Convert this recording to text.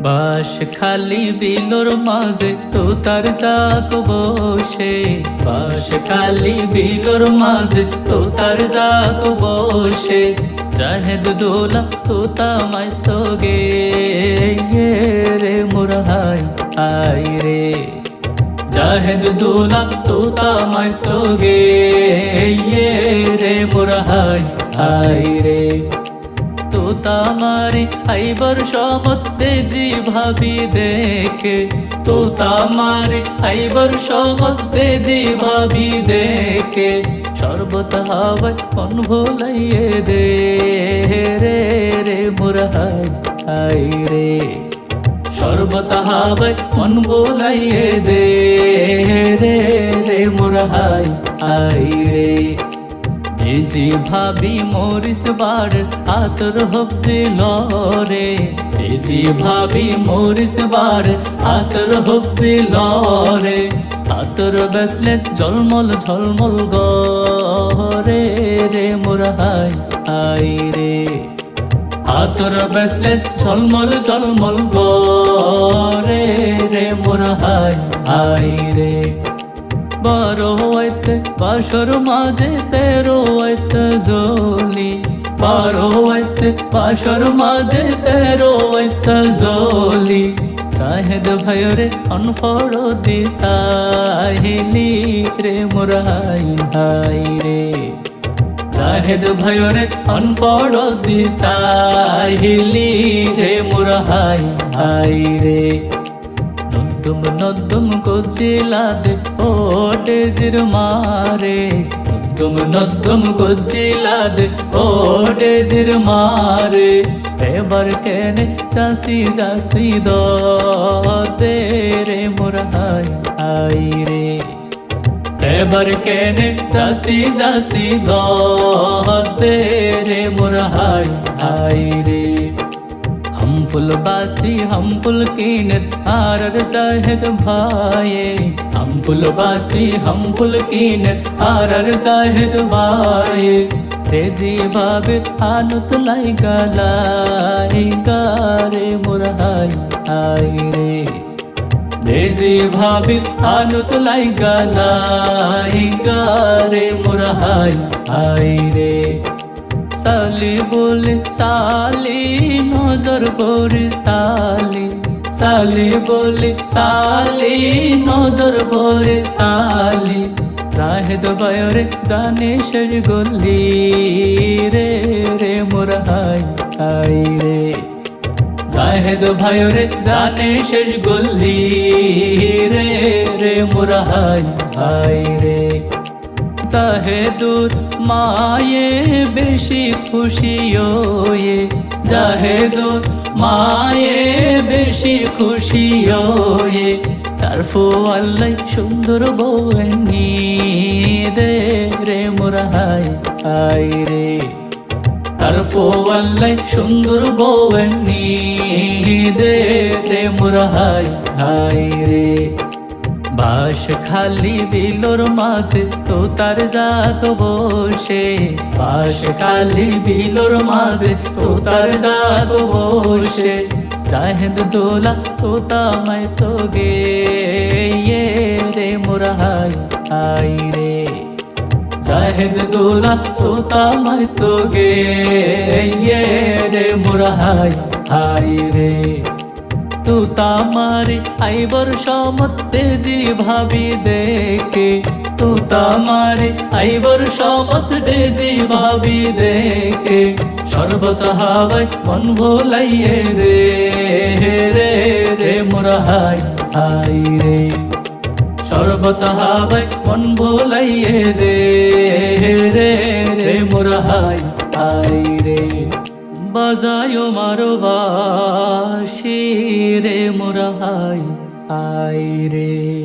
বাস খালি বিলোর মাঝে তো তার যাক বসে। বাস খালি বিলোর মাঝে তো তার যাক বসে। জাহেদ দোলা তো তামাই তো গে। রে মোর হাই আই রে। জাহেদ দোলা তো তামাই তো গে। রে মোর হাই আই রে। তো তামারে, আইবার সমত বেজি ভাবি দেখে। তো তামারে, আইবার সমত বেজি ভাবি দেখে। সর্বত হাওয়ায় মন ভোলাইয়ে দে রে রে মোর হাই রে। সর্বত হাওয়ায় মন ভোলাইয়ে দে রে রে মোর হাই হাই রে এজি ভাবি মরিস বার আতর হবজি লরে। এজি ভাবি মরিস বার আতর হবজি লরে। আতর বেসলে জলমল ঝলমল গরে রে মোর হাই হাই রে। আতর বেসলে ঝলমল ঝলমল গরে রে মোর হাই রে। বারো আইতে বাসর মাঝে তেরো আইতে জলি। বারো আইতে বাসর মাঝে তেরো আইতে জলি। চাহেদ ভয়রে অনফড় দিসাহিলি রে মোর হাই হাই রে। চাহেদ ভয়রে অনফড় দিসাহিলি রে মোর হাই হাই রে। নদ্দুম নদ্দুম কচিলাদে ওটে জির মারে। নদ্দুম নদ্দুম কচিলাদে ওটে জির মারে। এবার কেনে চাষি চাষি দে রে মোর হাই হাই রে। এবার কেনে চাষি চাষি দে রে মোর হাই হাই রে। ফুলবাসি হাম ফুল কিনের আর জাহেদ ভাইয়ে হাম ফুলবাসি হাম ফুল কিনের আর জাহেদ ভাইয়ে তেজি ভাবে আনত লাই গালাই গারে মুরহাই আই রে তেজি ভাবে আনত লাই গালাই গারে মুরহাই আই রে সালি বলে সালি, নজর পরে সালি। সালি বলে সালি, নজর পরে সালি। জাহেদ বয়রে জানে শেষ গলি রে রে মোর হাই হাই রে। জাহেদ ভাইরে জানে শেষ গলি রে রে মোর হাই হাই রে। জাহেদুর মায়ে বেশি খুশি ওয়ে জাহেদুর মায়ে বেশি খুশি ওয়ে তার ফোয়াল্লাই সুন্দর বউনি দে রে মোরা হাই হাই রে। তার ফোয়াল্লাই সুন্দর বউনি দে রে মোরা হাই হাই রে। বাস খালি বিলোর মাঝে, তো তার জাগ বসে। বাস খালি বিলোর মাঝে, তো তার জাগ বসে। চাহেদ দোলা, তো তামাই তো গে রে, মোরা হাই হাই রে। চাহেদ দোলা, তো তামাই তো গে রে, মোরা হাই রে। তু তামারে আইবর সমত তেজি ভাবি দেখে। তু তামারে আইবর সমত তেজি ভাবি দেখে। সর্বত হাওয়াই মন ভোলাইয়ে রে রে রে মোরা হাই হাই রে। সর্বত হাওয়াই মন ভোলাইয়ে রে রে রে মোরা হাই হাই রে। বাজায়ো মারো বাসি রে মোরা হাই আই রে।